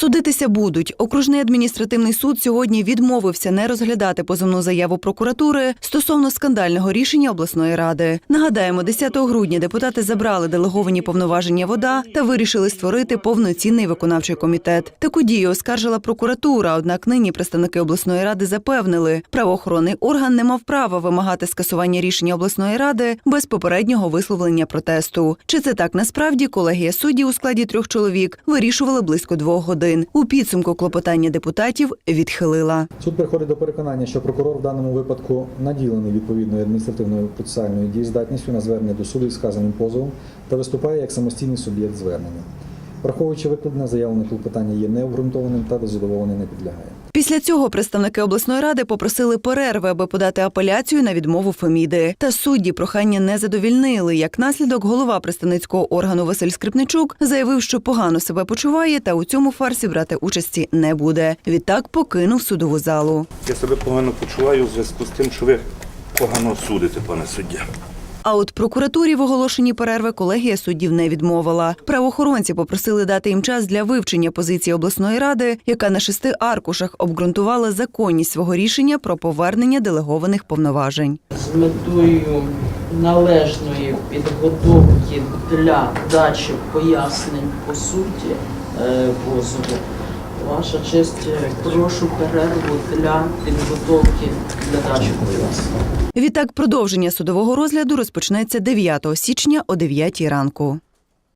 Судитися будуть. Окружний адміністративний суд сьогодні відмовився не розглядати позовну заяву прокуратури стосовно скандального рішення обласної ради. Нагадаємо, 10 грудня депутати забрали делеговані повноваження вода та вирішили створити повноцінний виконавчий комітет. Таку дію оскаржила прокуратура. Однак нині представники обласної ради запевнили, правоохоронний орган не мав права вимагати скасування рішення обласної ради без попереднього висловлення протесту. Чи це так насправді колегія суддів у складі трьох чоловік вирішували близько двох годин. У підсумку клопотання депутатів відхилила. Суд приходить до переконання, що прокурор в даному випадку наділений відповідною адміністративною процесуальною дієздатністю на звернення до суду із сказаним позовом та виступає як самостійний суб'єкт звернення. Враховуючи викладене, заявлене клопотання є необґрунтованим та до не підлягає. Після цього представники обласної ради попросили перерви, аби подати апеляцію на відмову Феміди. Та судді прохання не задовільнили. Як наслідок, голова представницького органу Василь Скрипничук заявив, що погано себе почуває та у цьому фарсі брати участі не буде. Відтак покинув судову залу. Я себе погано почуваю в зв'язку з тим, що ви погано судите, пане суддя. А от прокуратурі в оголошенні перерви колегія суддів не відмовила. Правоохоронці попросили дати їм час для вивчення позиції обласної ради, яка на шести аркушах обґрунтувала законність свого рішення про повернення делегованих повноважень. з метою належної підготовки для дачі пояснень по суті е, позову. Ваша честь, е, прошу перерву для підготовки для дачі. Відтак, продовження судового розгляду розпочнеться 9 січня о 9 ранку.